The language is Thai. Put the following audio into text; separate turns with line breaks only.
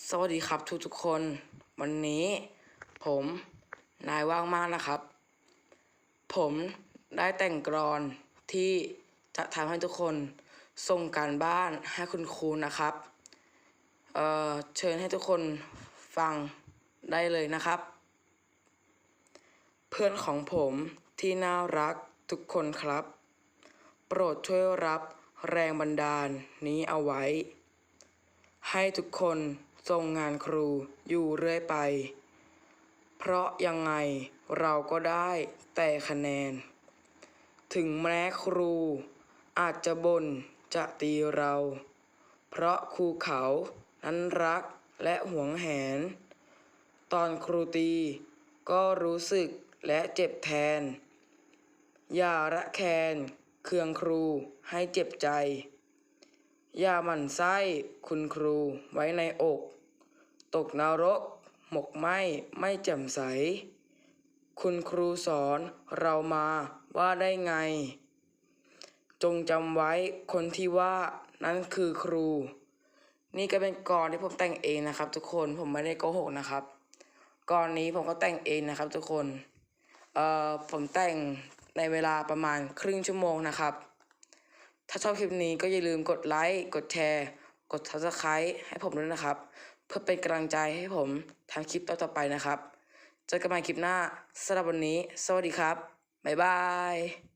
สวัสดีครับทุกทุกๆคน วันนี้ผมนายว่างมากนะครับ ผมได้แต่งกรอนที่จะทำให้ทุกคนส่งการบ้านให้คุณครูนะครับเออเชิญให้ทุกคนฟังได้เลยนะครับ เพื่อนของผมที่น่ารักทุกคนครับ โปรดช่วยรับแรงบันดาลนี้เอาไว้ ให้ทุกคน ส่งงานครูอยู่เรื่อยไป เพราะยังไงเราก็ได้แต่คะแนน ถึงแม้ครูอาจจะบน่นจะตีเรา เพราะครูเขานั้นรักและหวงแหน ตอนครูตีก็รู้สึกและเจ็บแทน อย่าระแคนเคืองครูให้เจ็บใจ อย่าหมั่นไส้คุณครูไว้ในอก ตกนรก หมกไหมไม่แจ่มใส คุณครูสอนเรามาว่าได้ไง จงจำไว้คนที่ว่านั้นคือครู นี่ก็เป็นกรที่ผมแต่งเองนะครับ ทุกคนผมไม่ได้โกหกนะครับกรนี้ผมก็แต่งเองนะครับ ทุกคนเอ่อผมแต่งในเวลาประมาณครึ่งชั่วโมงนะครับ ถ้าชอบคลิปนี้ก็อย่าลืมกดไลค์กดแชร์ กด subscribe ให้ผมด้วยนะครับ เพื่อเป็นกำลังใจให้ผมทำคลิปต่อๆไปนะครับ เจอกันใหม่คลิปหน้าสำหรับวันนี้ สวัสดีครับ บ๊ายบาย